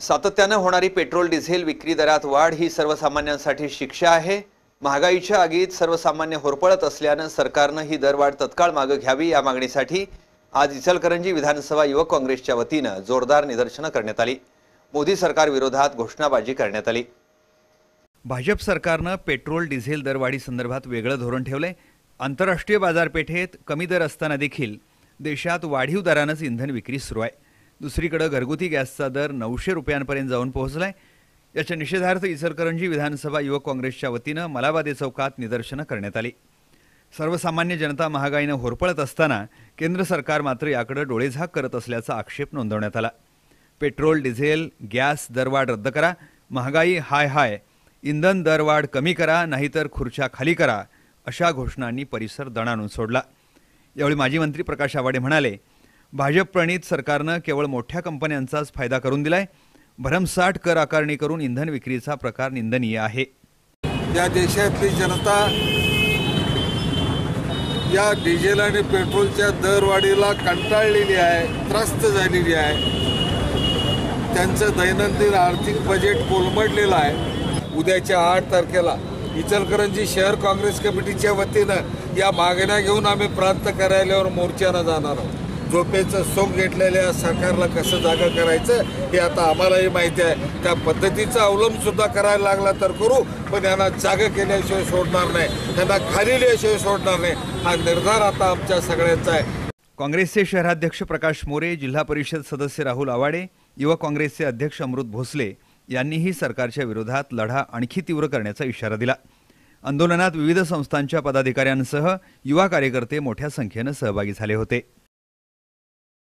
सातत्यानं होणारी petrol diesel विक्री दरात वाढ ही सर्वसामान्यांसाठी शिक्षा आहे. महागाईच्या आगीत सर्वसामान्य होरपळत असल्यानं सरकारनं ही दरवाढ तत्काळ मागं घ्यावी या मागणीसाठी आज इचलकरंजी विधानसभा युवक काँग्रेसच्या वतीनं जोरदार निदर्शनं करण्यात आली. मोदी सरकार विरोधात घोषणाबाजी करण्यात आली. भाजप सरकारनं पेट्रोल डिझेल दरवाढी संदर्भात वेगळं धोरण ठेवलंय. आंतरराष्ट्रीय बाजारपेठेत कमी दर असताना देखील देशात वाढीव दरानंच इंधन विक्री सुरू आहे. दुसरीकडे घरगुती गॅसचा दर नऊशे रुपयांपर्यंत जाऊन पोहोचलाय. याच्या निषेधार्थ इचलकरंजी विधानसभा युवक काँग्रेसच्या वतीनं मलाबादे चौकात निदर्शनं करण्यात आली. सर्वसामान्य जनता महागाईनं होरपळत असताना केंद्र सरकार मात्र याकडे डोळेझाक करत असल्याचा आक्षेप नोंदवण्यात आला. पेट्रोल डिझेल गॅस दरवाढ रद्द करा महागाई हाय हाय इंधन दरवाढ कमी करा नाहीतर खुर्च्या खाली करा अशा घोषणांनी परिसर दणाणून सोडला. यावेळी माजी मंत्री प्रकाश आवाडे म्हणाले भाजप प्रणित सरकारनं केवळ मोठ्या कंपन्यांचाच फायदा करून दिलाय. भरमसाठ कर आकारणी करून इंधन विक्रीचा प्रकार निंदनीय आहे. या देशातली जनता या डिझेल आणि पेट्रोलच्या दरवाढीला कंटाळलेली आहे त्रस्त झालेली आहे. त्यांचं दैनंदिन आर्थिक बजेट कोलमडलेलं आहे. उद्याच्या आठ तारखेला इचलकरंजी शहर काँग्रेस कमिटीच्या वतीनं या मागण्या घेऊन आम्ही प्रांत कार्यालयावर मोर्चानं जाणार आहोत. झोपेचं सोंग घेतलेल्या सरकारला कसं जागा करायचं हे आता आम्हालाही माहिती आहे. त्या पद्धतीचा अवलंब सुद्धा करायला लागला तर करू पण यांना जागा केल्याशिवाय सोडणार नाही. त्यांना खाली लिहिल्याशिवाय सोडणार नाही. हा निर्धार आता आमच्या सगळ्यांचा आहे. काँग्रेसचे शहराध्यक्ष प्रकाश मोरे जिल्हा परिषद सदस्य राहुल आवाडे युवा काँग्रेसचे अध्यक्ष अमृत भोसले यांनीही सरकारच्या विरोधात लढा आणखी तीव्र करण्याचा इशारा दिला. आंदोलनात विविध संस्थांच्या पदाधिकाऱ्यांसह युवा कार्यकर्ते मोठ्या संख्येनं सहभागी झाले होते.